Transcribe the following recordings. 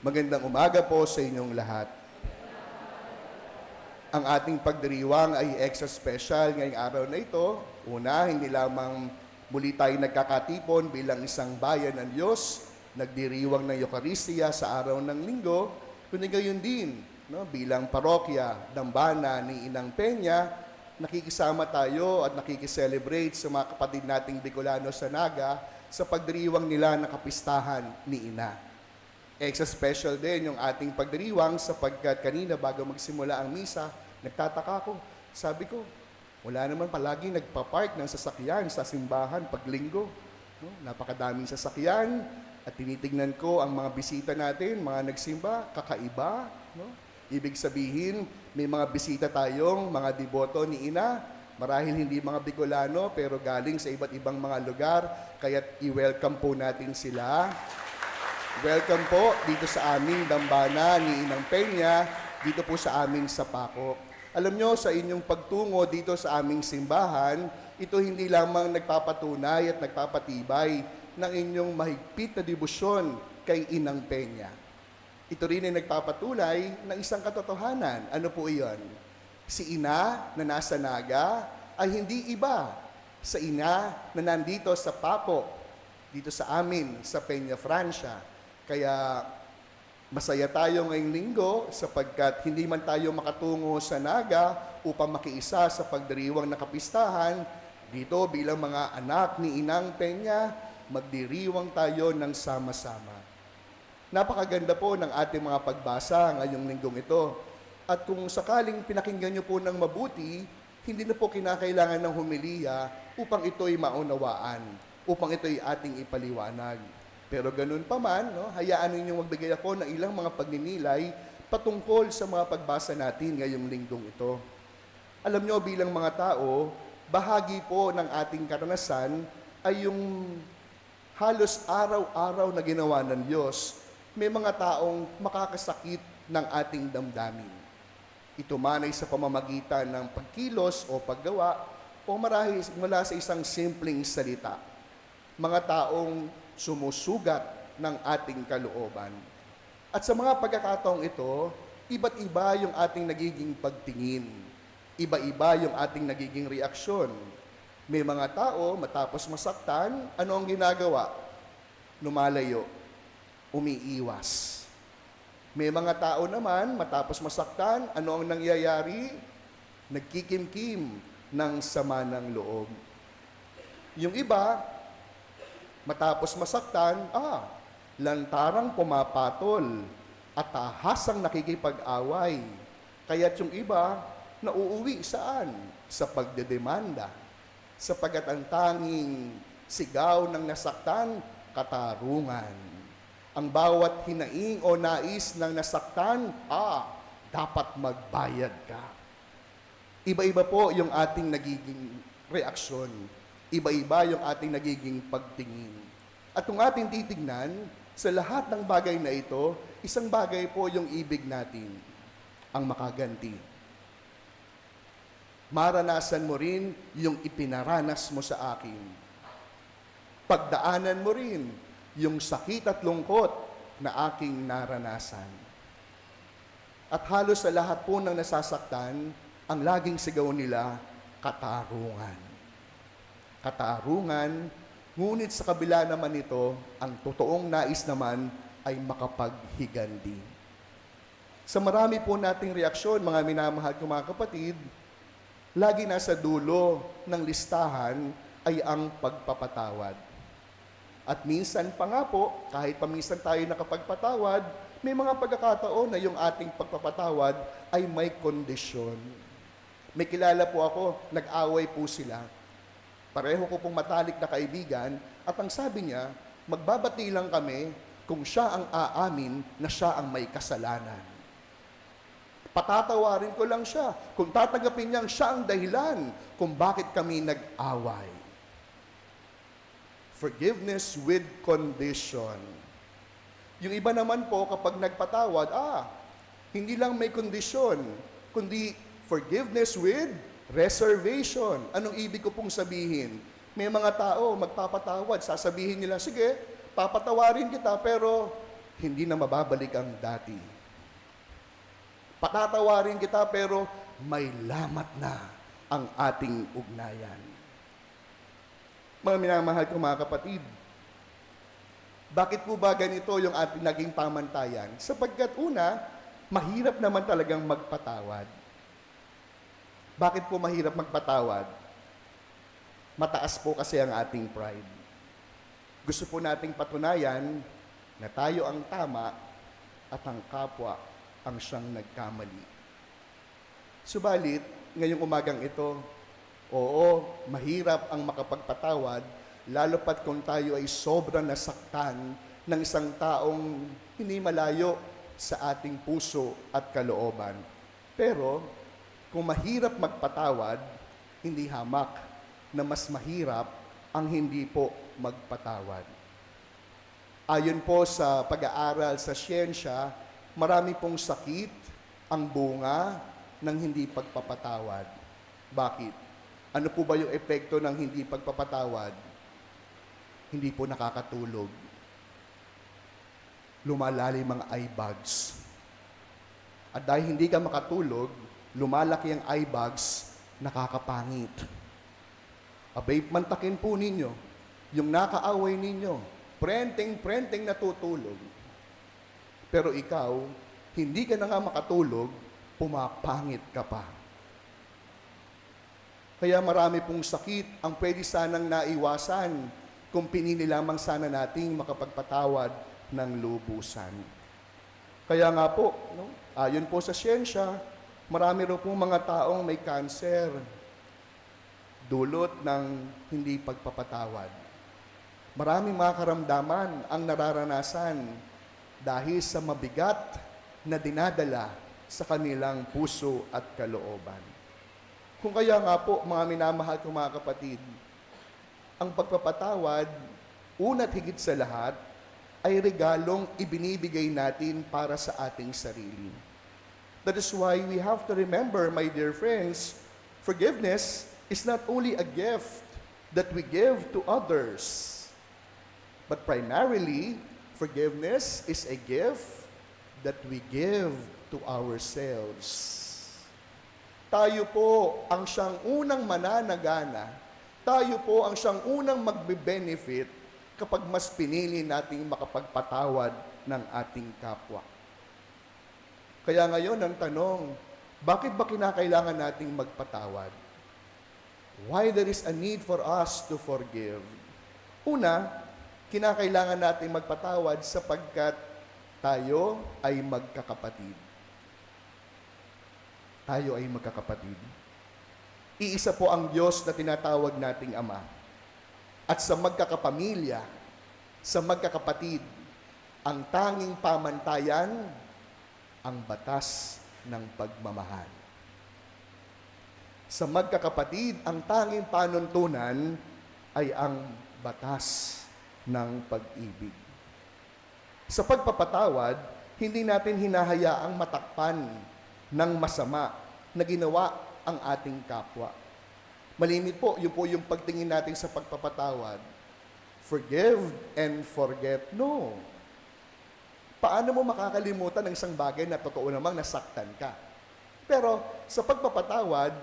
Magandang umaga po sa inyong lahat. Ang ating pagdiriwang ay extra special ngayong araw na ito. Una, hindi lamang muli tayo nagkakatipon bilang isang bayan ng Diyos, nagdiriwang ng Eucharistia sa araw ng linggo, kundi gayon din, no, bilang parokya, dambana ni Inang Peña, nakikisama tayo at nakikiselebrate sa mga kapatid nating Bicolano sa Naga sa pagdiriwang nila ng kapistahan ni Ina. Extra special din yung ating pagdiriwang sapagkat kanina bago magsimula ang misa, nagtataka ko. Sabi ko, wala naman palagi nagpa-park ng sasakyan sa simbahan pag linggo. No? Napakadaming sasakyan at tinitignan ko ang mga bisita natin, mga nagsimba, kakaiba. No? Ibig sabihin, may mga bisita tayong mga deboto ni Ina, marahil hindi mga Bicolano pero galing sa iba't ibang mga lugar, kaya't i-welcome po natin sila. Welcome po dito sa aming dambana ni Inang Peña, dito po sa aming Sapako. Alam nyo, sa inyong pagtungo dito sa aming simbahan, ito hindi lamang nagpapatunay at nagpapatibay ng inyong mahigpit na debosyon kay Inang Peña. Ito rin ay nagpapatunay ng isang katotohanan. Ano po iyon? Si Ina na nasa Naga ay hindi iba sa Ina na nandito sa Papo, dito sa amin, sa Peña, Francia. Kaya masaya tayo ngayong linggo sapagkat hindi man tayo makatungo sa Naga upang makiisa sa pagdiriwang na kapistahan, dito bilang mga anak ni Inang Peña, magdiriwang tayo ng sama-sama. Napakaganda po ng ating mga pagbasa ngayong linggong ito. At kung sakaling pinakinggan nyo po ng mabuti, hindi na po kinakailangan ng humiliya upang ito'y maunawaan, upang ito'y ating ipaliwanag. Pero ganun pa man, no, hayaan ninyong magbigay ako ng ilang mga pagninilay patungkol sa mga pagbasa natin ngayong linggong ito. Alam nyo bilang mga tao, bahagi po ng ating karanasan ay yung halos araw-araw na ginawa ng Diyos. May mga taong makakasakit ng ating damdamin. Ito man ay sa pamamagitan ng pagkilos o paggawa o marahil mula sa isang simpleng salita. Mga taong sumusugat ng ating kalooban. At sa mga pagkakataong ito, iba't iba yung ating nagiging pagtingin. Iba-iba yung ating nagiging reaksyon. May mga tao, matapos masaktan, ano ang ginagawa? Lumalayo. Umiiwas. May mga tao naman, matapos masaktan, ano ang nangyayari? Nagkikimkim ng sama ng loob. Yung iba, matapos masaktan, ah, lantarang pumapatol at tahasang nakikipag-away. Kaya't yung iba, nauuwi saan? Sa pagdedemanda. Sapagat ang tanging sigaw ng nasaktan, katarungan. Ang bawat hinaing o nais ng nasaktan, ah, dapat magbayad ka. Iba-iba po yung ating nagiging reaksyon. Iba-iba yung ating nagiging pagtingin. At kung ating titignan, sa lahat ng bagay na ito, isang bagay po yung ibig natin, ang makaganti. Maranasan mo rin yung ipinaranas mo sa akin. Pagdaanan mo rin yung sakit at lungkot na aking naranasan. At halos sa lahat po ng nasasaktan, ang laging sigaw nila, katarungan. Katarungan, ngunit sa kabila naman nito, ang totoong nais naman ay makapaghigandi. Sa marami po nating reaksyon, mga minamahal ko mga kapatid, lagi nasa dulo ng listahan ay ang pagpapatawad. At minsan pa nga po, kahit paminsan tayo nakapagpatawad, may mga pagkakataon na yung ating pagpapatawad ay may kondisyon. May kilala po ako, nag-away po sila. Pareho ko pong matalik na kaibigan at ang sabi niya, magbabati lang kami kung siya ang aamin na siya ang may kasalanan. Patatawarin ko lang siya kung tatanggapin niyang siya ang dahilan kung bakit kami nag-away. Forgiveness with condition. Yung iba naman po kapag nagpatawad, ah, hindi lang may kondisyon, kundi forgiveness with reservation. Anong ibig ko pong sabihin? May mga tao magpapatawad, sasabihin nila, sige, papatawarin kita, pero hindi na mababalik ang dati. Patatawarin kita pero may lamat na ang ating ugnayan. Mga minamahal ko mga kapatid, bakit po ba ganito yung ating naging pamantayan? Sapagkat una, mahirap naman talagang magpatawad. Bakit po mahirap magpatawad? Mataas po kasi ang ating pride. Gusto po nating patunayan na tayo ang tama at ang kapwa ang siyang nagkamali. Subalit, ngayong umagang ito, oo, mahirap ang makapagpatawad, lalo pat kung tayo ay sobrang nasaktan ng isang taong hindi malayo sa ating puso at kalooban. Pero, kung mahirap magpatawad, hindi hamak na mas mahirap ang hindi po magpatawad. Ayon po sa pag-aaral sa siyensya, marami pong sakit ang bunga ng hindi pagpapatawad. Bakit? Ano po ba yung epekto ng hindi pagpapatawad? Hindi po nakakatulog. Lumalalim ang eye bags. At dahil hindi ka makatulog, lumalaki ang eye bags, nakakapangit. Abay, mantakin po ninyo, yung nakaaway ninyo, prenteng-prenteng natutulog. Pero ikaw, hindi ka na nga makatulog, pumapangit ka pa. Kaya marami pong sakit ang pwede sanang naiwasan kung pinili lamang sana nating makapagpatawad ng lubusan. Kaya nga po, no, ayon po sa siyensya, marami rin pong mga taong may cancer dulot ng hindi pagpapatawad. Maraming mga karamdaman ang nararanasan dahil sa mabigat na dinadala sa kanilang puso at kalooban. Kung kaya nga po, mga minamahal kong mga kapatid, ang pagpapatawad, una't higit sa lahat, ay regalong ibinibigay natin para sa ating sarili. That is why we have to remember, my dear friends, forgiveness is not only a gift that we give to others, but primarily, forgiveness is a gift that we give to ourselves. Tayo po ang siyang unang mananagana. Tayo po ang siyang unang magbe-benefit kapag mas pinili nating makapagpatawad ng ating kapwa. Kaya ngayon ang tanong, bakit ba kinakailangan nating magpatawad? Why there is a need for us to forgive? Una, kinakailangan nating magpatawad sapagkat tayo ay magkakapatid. Tayo ay magkakapatid. Iisa po ang Diyos na tinatawag nating Ama. At sa magkakapamilya, sa magkakapatid, ang tanging pamantayan, ang batas ng pagmamahal. Sa magkakapatid, ang tanging panuntunan ay ang batas ng pag-ibig. Sa pagpapatawad, hindi natin hinahayaang matakpan ng masama na ginawa ang ating kapwa. Malimit po, yun po yung pagtingin natin sa pagpapatawad. Forgive and forget. No. Paano mo makakalimutan ng isang bagay na totoo namang nasaktan ka? Pero sa pagpapatawad,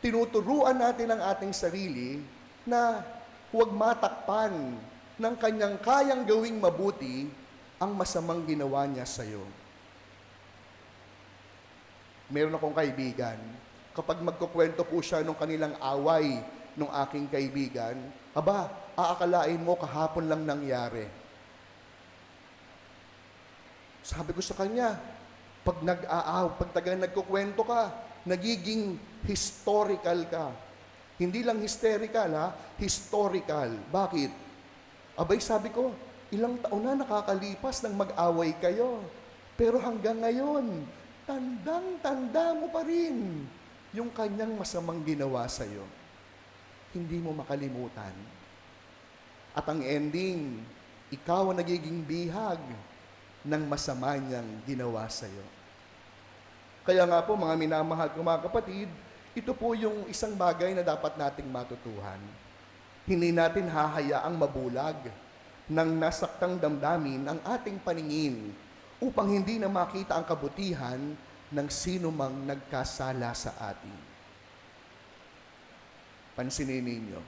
tinuturuan natin ang ating sarili na huwag matakpan ng kanyang kayang gawing mabuti ang masamang ginawa niya sa iyo. Meron akong kaibigan, kapag magkukwento po siya nung kanilang away nung aking kaibigan, aba, aakalain mo kahapon lang nangyari. Sabi ko sa kanya, pag nag-aaw, pag taga nagkukwento ka, nagiging historical ka. Hindi lang hysterical ha, historical. Bakit? Abay sabi ko, ilang taon na nakakalipas nang mag-away kayo. Pero hanggang ngayon, tandang-tanda mo pa rin yung kanyang masamang ginawa sa iyo. Hindi mo makalimutan. At ang ending, ikaw ang nagiging bihag ng masama niyang ginawa sa iyo. Kaya nga po, mga minamahal ko mga kapatid, ito po yung isang bagay na dapat nating matutuhan. Hindi natin hahayaang mabulag ng nasaktang damdamin ang ating paningin upang hindi na makita ang kabutihan ng sino mang nagkasala sa atin. Pansinin ninyo,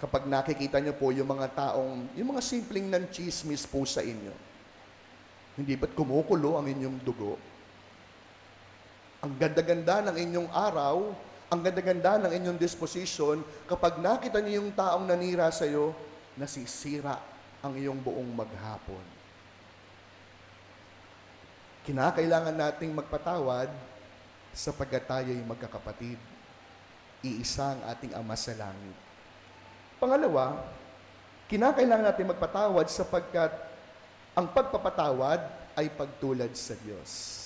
kapag nakikita niyo po yung mga taong, yung mga simpleng ng chismis po sa inyo, hindi ba't kumukulo ang inyong dugo? Ang ganda-ganda ng inyong araw, ang ganda-ganda ng inyong disposition, kapag nakita niyo yung taong nanira sa iyo, nasisira ang iyong buong maghapon. Kinakailangan nating magpatawad sapagkat tayo'y magkakapatid. Iisa ang ating Ama sa langit. Pangalawa, kinakailangan natin magpatawad sapagkat ang pagpapatawad ay pagtulad sa Diyos.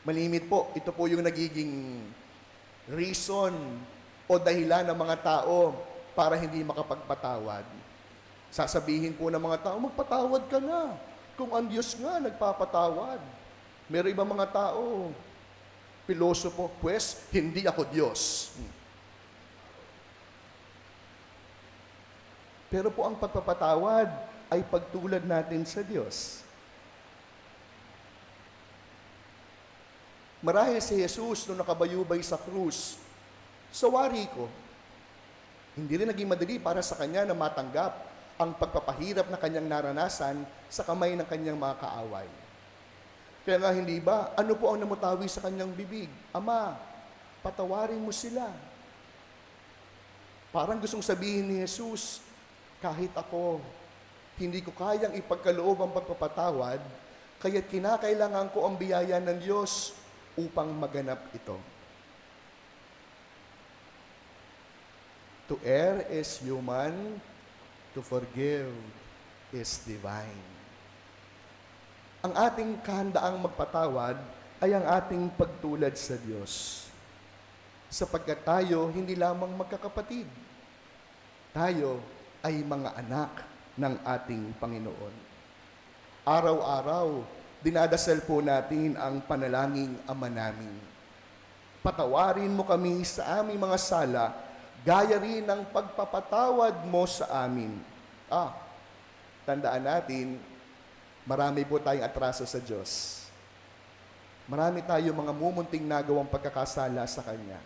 Malimit po, ito po yung nagiging reason o dahilan ng mga tao para hindi makapagpatawad. Sasabihin po ng mga tao, magpatawad ka na. Kung ang Diyos nga nagpapatawad. Meron ibang mga tao, pilosopo, pues, hindi ako Diyos. Pero po ang pagpapatawad ay pagtulad natin sa Diyos. Marahil si Jesus nung nakabayubay sa krus, sa wari ko, hindi rin naging madali para sa kanya na matanggap ang pagpapahirap na kanyang naranasan sa kamay ng kanyang mga kaaway. Kaya nga hindi ba, ano po ang namutawi sa kanyang bibig? Ama, patawarin mo sila. Parang gustong sabihin ni Jesus, kahit ako, hindi ko kayang ipagkaloob ang pagpapatawad, kaya't kinakailangan ko ang biyaya ng Diyos upang maganap ito. To err is human, to forgive is divine. Ang ating kahandaang magpatawad ay ang ating pagtulad sa Diyos. Sapagkat tayo hindi lamang magkakapatid. Tayo ay mga anak ng ating Panginoon. Araw-araw, dinadasal po natin ang panalangin Ama namin. Patawarin mo kami sa aming mga sala, gaya rin ng pagpapatawad mo sa amin. Ah, tandaan natin, marami po tayong atraso sa Diyos. Marami tayong mga mumunting nagawang pagkakasala sa Kanya.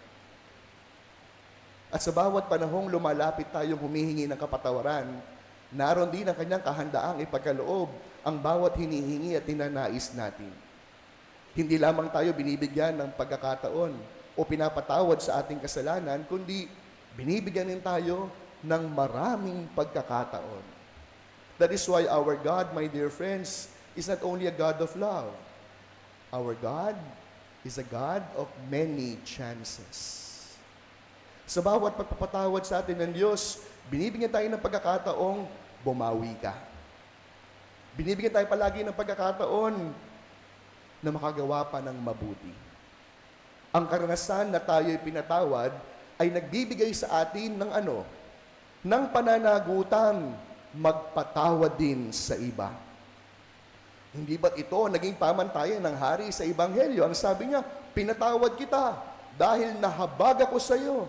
At sa bawat panahong lumalapit tayong humihingi ng kapatawaran, naroon din ang kanyang kahandaang ipagkaloob ang bawat hinihingi at tinanais natin. Hindi lamang tayo binibigyan ng pagkakataon o pinapatawad sa ating kasalanan, kundi binibigyan din tayo ng maraming pagkakataon. That is why our God, my dear friends, is not only a God of love. Our God is a God of many chances. Sa bawat pagpapatawad sa atin ng Diyos, binibigyan tayo ng pagkakataong bumawi ka. Binibigyan tayo palagi ng pagkakataon na makagawa pa ng mabuti. Ang karanasan na tayo'y pinatawad ay nagbibigay sa atin ng ano? Ng pananagutan magpatawad din sa iba. Hindi ba't ito naging pamantayan ng hari sa Ebanghelyo? Ang sabi niya, pinatawad kita dahil nahabag ako sa iyo.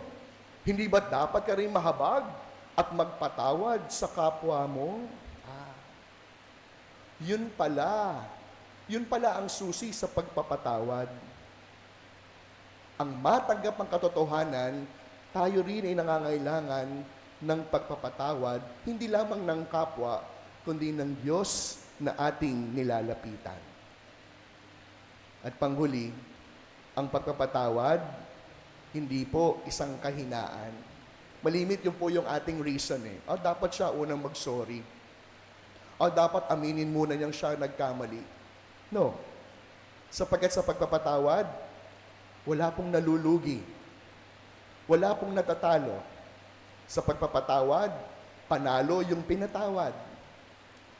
Hindi ba dapat ka rin mahabag at magpatawad sa kapwa mo? Ah, yun pala. Yun pala ang susi sa pagpapatawad. Ang matanggap ang katotohanan, tayo rin ay nangangailangan ng pagpapatawad, hindi lamang ng kapwa, kundi ng Diyos na ating nilalapitan. At panghuli, ang pagpapatawad, hindi po isang kahinaan. Malimit yung po yung ating reason eh. O dapat siya unang mag-sorry. O dapat aminin muna niyang siya nagkamali. No. Sapagkat sa pagpapatawad, wala pong nalulugi. Wala pong natatalo. Sa pagpapatawad, panalo yung pinatawad.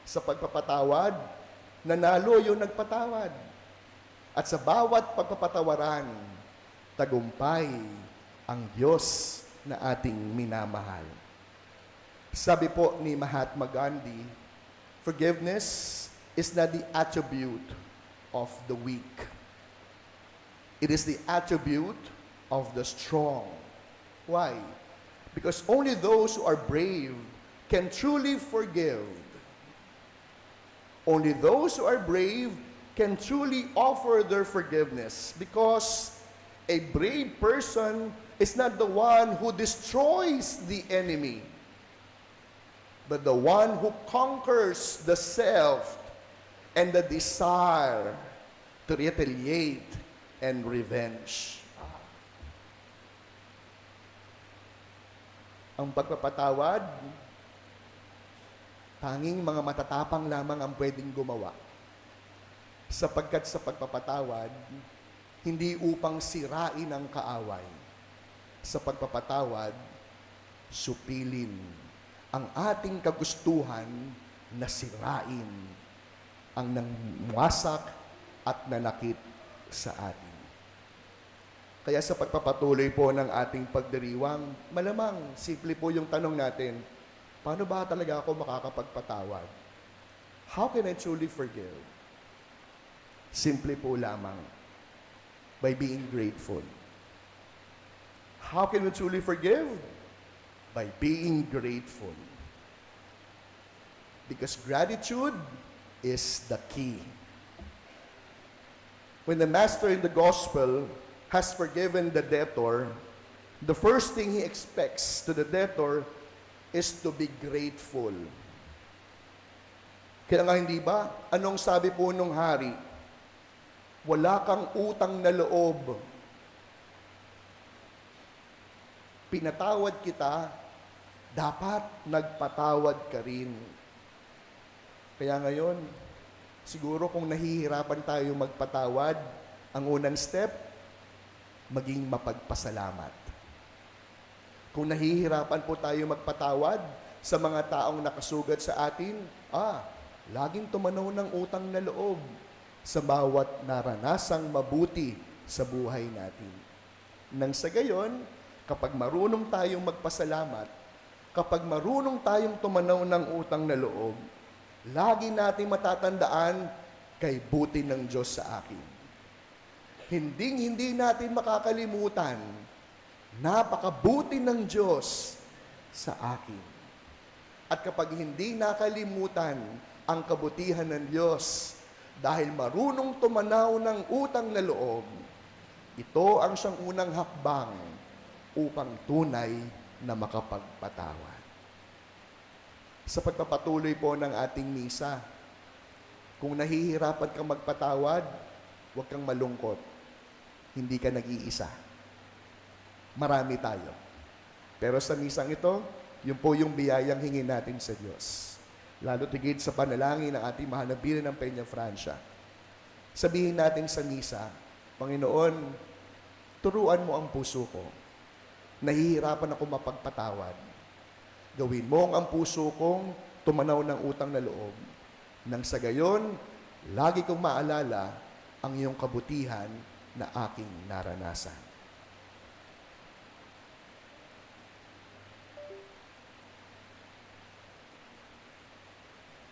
Sa pagpapatawad, nanalo yung nagpatawad. At sa bawat pagpapatawaran, tagumpay ang Diyos na ating minamahal. Sabi po ni Mahatma Gandhi, forgiveness is not the attribute of the weak. It is the attribute of the strong. Why? Because only those who are brave can truly forgive. Only those who are brave can truly offer their forgiveness because a brave person is not the one who destroys the enemy, but the one who conquers the self and the desire to retaliate and revenge. Ang pagpapatawad, tanging mga matatapang lamang ang pwedeng gumawa. Sapagkat sa pagpapatawad, hindi upang sirain ang kaaway. Sa pagpapatawad, supilin ang ating kagustuhan na sirain ang nangwasak at nanakit sa atin. Kaya sa pagpapatuloy po ng ating pagdiriwang, malamang simple po yung tanong natin, paano ba talaga ako makakapagpatawad? How can I truly forgive? Simple po lamang, by being grateful. How can we truly forgive? By being grateful. Because gratitude is the key. When the master in the gospel has forgiven the debtor, the first thing he expects to the debtor is to be grateful. Kaya hindi ba? Anong sabi po nung hari? Wala kang utang na loob. Pinatawad kita, dapat nagpatawad ka rin. Kaya ngayon, siguro kung nahihirapan tayo magpatawad, ang unang step, maging mapagpasalamat. Kung nahihirapan po tayo magpatawad sa mga taong nakasugat sa atin, ah, laging tumanaw ng utang na loob sa bawat naranasang mabuti sa buhay natin. Nang sa gayon, kapag marunong tayong magpasalamat, kapag marunong tayong tumanaw ng utang na loob, lagi nating matatandaan kay buti ng Diyos sa akin. Hinding hindi natin makakalimutan, napakabuti ng Diyos sa akin. At kapag hindi nakalimutan ang kabutihan ng Diyos, dahil marunong tumanaw ng utang na loob, ito ang siyang unang hakbang upang tunay na makapagpatawad. Sa pagpapatuloy po ng ating misa, kung nahihirapan kang magpatawad, huwag kang malungkot. Hindi ka nag-iisa. Marami tayo. Pero sa misang ito, yun po yung biyayang hingin natin sa Diyos. Lalo tigid sa panalangin ng ating mahal na birin ng Peña Francia. Sabihin natin sa misa, Panginoon, turuan mo ang puso ko. Nahihirapan ako mapagpatawad. Gawin mo ang puso kong tumanaw ng utang na loob. Nang sa gayon, lagi kong maalala ang iyong kabutihan na aking naranasan.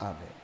Amén.